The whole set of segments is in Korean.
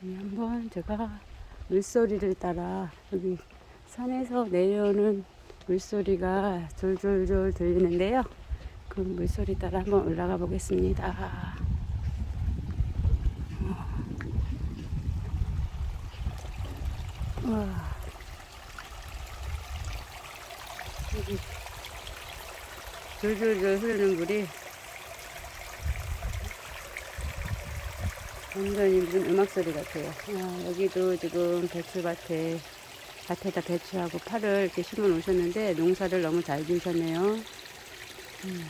이 한번 제가 물소리를 따라 여기 산에서 내려오는 물소리가 졸졸졸 들리는데요. 그 물소리 따라 한번 올라가 보겠습니다. 와. 여기 졸졸졸 흐르는 물이 완전히 무슨 음악 소리 같아요. 아, 여기도 지금 배추밭에 밭에다 배추하고 파를 이렇게 심어 놓으셨는데 농사를 너무 잘 지으셨네요. 음.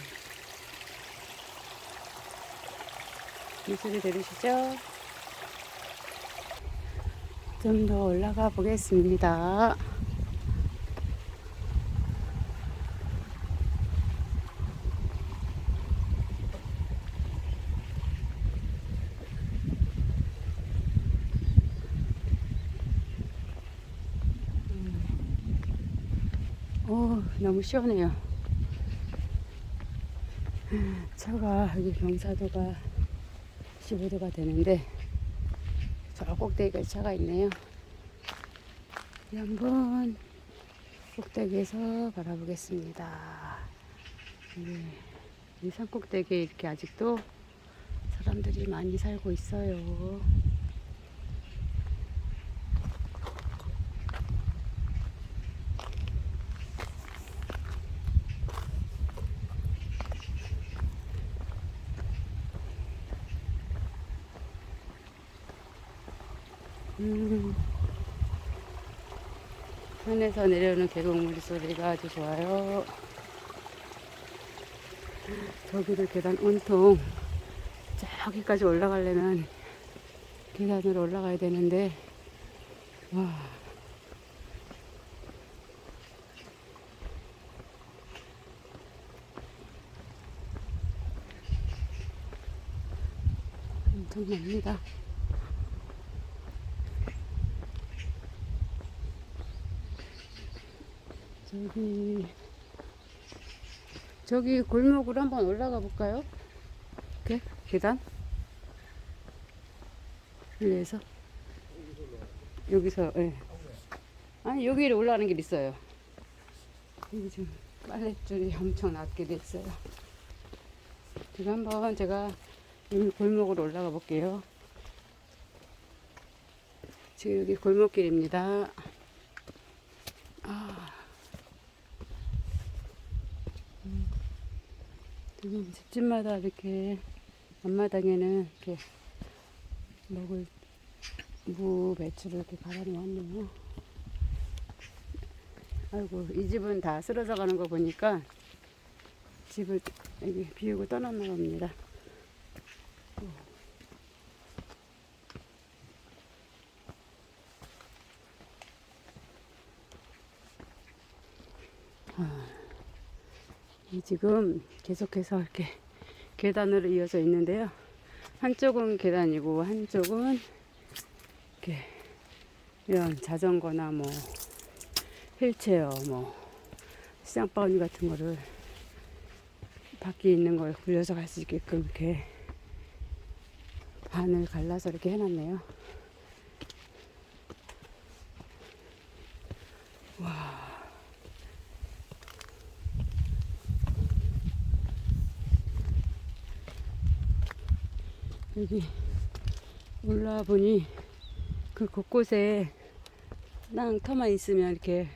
이 소리 들으시죠? 좀 더 올라가 보겠습니다. 오, 너무 시원해요. 차가 여기 경사도가 15도가 되는데 저 꼭대기까지 차가 있네요. 이 한번 꼭대기에서 바라보겠습니다. 네, 이산 꼭대기에 이렇게 아직도 사람들이 많이 살고 있어요. 음. 산에서 내려오는 계곡물 소리가 아주 좋아요. 저기도 계단 온통 저기까지 올라가려면 계단으로 올라가야 되는데 와 엄청납니다. 저기 저기 골목으로 한번 올라가 볼까요? 이렇게 계단 위에서 여기서 예. 아니 여기로 올라가는 길 있어요. 여기 지금 빨랫줄이 엄청 낮게 돼 있어요. 지금 한번 제가 이 골목으로 올라가 볼게요. 지금 여기 골목길입니다. 지금 집집마다 이렇게 앞마당에는 이렇게 먹을 무 배추를 이렇게 갈아 놓았네요. 아이고 이 집은 다 쓰러져 가는 거 보니까 집을 여기 비우고 떠났나 봅니다. 지금 계속해서 이렇게 계단으로 이어져 있는데요. 한쪽은 계단이고 한쪽은 이렇게 이런 자전거나 뭐 휠체어 뭐 시장 바구니 같은 거를 밖에 있는 걸 굴려서 갈 수 있게끔 이렇게 반을 갈라서 이렇게 해놨네요. 여기 올라와 보니 그 곳곳에 땅 터만 있으면 이렇게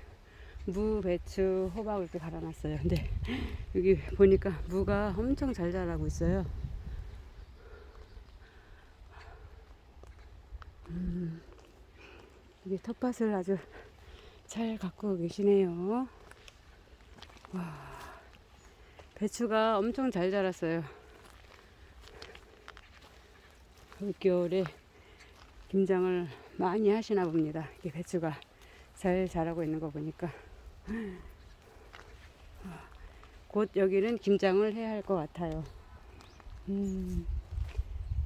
무, 배추, 호박을 이렇게 갈아놨어요. 근데 여기 보니까 무가 엄청 잘 자라고 있어요. 음, 여기 텃밭을 아주 잘 가꾸고 계시네요. 와, 배추가 엄청 잘 자랐어요. 올겨울에 김장을 많이 하시나 봅니다. 이 배추가 잘 자라고 있는 거 보니까. 곧 여기는 김장을 해야 할 것 같아요. 음,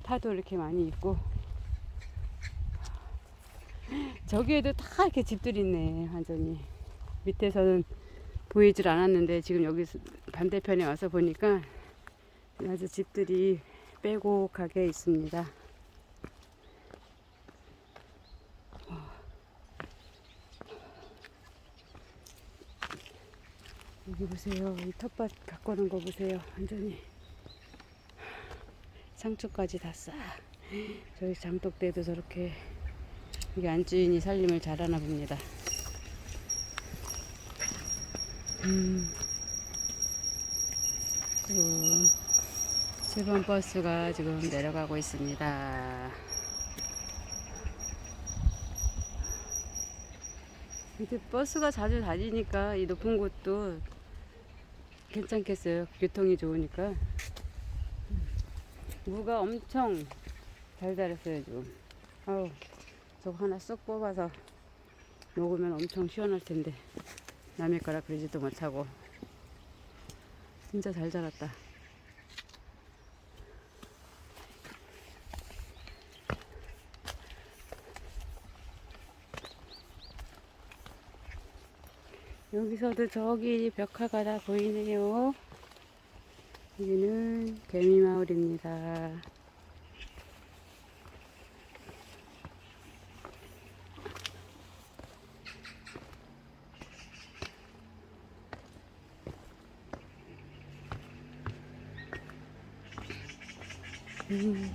파도 이렇게 많이 있고. 저기에도 다 이렇게 집들이 있네, 완전히. 밑에서는 보이질 않았는데 지금 여기 반대편에 와서 보니까 아주 집들이 빼곡하게 있습니다. 여기 보세요. 이 텃밭 오는 거 보세요. 완전히 상추까지 다 싹. 저희 장독대도 저렇게 이게 안주인이 살림을 잘하나 봅니다. 음. 그리고 7번 버스가 지금 내려가고 있습니다. 이제 버스가 자주 다니니까 이 높은 곳도 괜찮겠어요. 교통이 좋으니까. 무가 엄청 잘 자랐어요, 지금. 아우, 저거 하나 쏙 뽑아서 먹으면 엄청 시원할 텐데. 남의 거라 그러지도 못하고. 진짜 잘 자랐다. 여기서도 저기 벽화가 다 보이네요. 여기는 개미마을입니다. 음,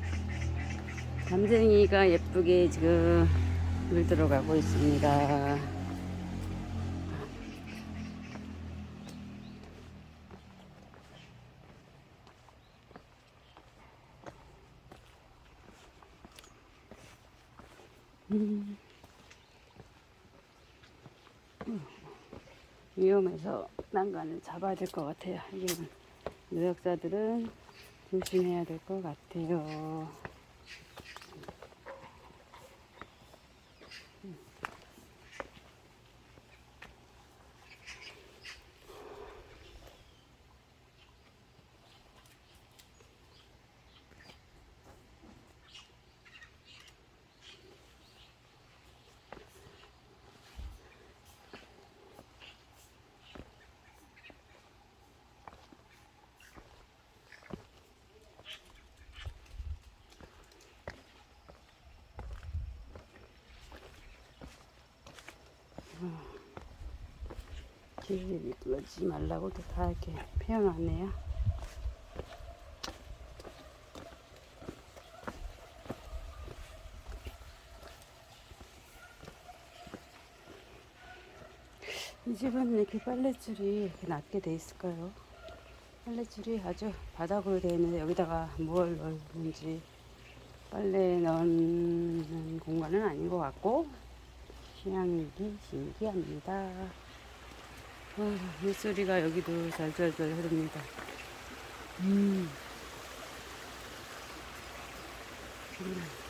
담쟁이가 예쁘게 지금 물 들어가고 있습니다. 음. 위험해서 난간을 잡아야 될 것 같아요. 이게 노약자들은 조심해야 될 것 같아요. 길을 미끄러지지 말라고 또 다 이렇게 표현하네요. 이 집은 이렇게 빨래줄이 이렇게 낮게 돼 있을까요? 빨래줄이 아주 바닥으로 되어 있는데 여기다가 뭘 넣는지 빨래 넣는 공간은 아닌 것 같고 휴양육이 신기합니다. 아, 물소리가 여기도 잘잘잘 흐릅니다. 음. 정말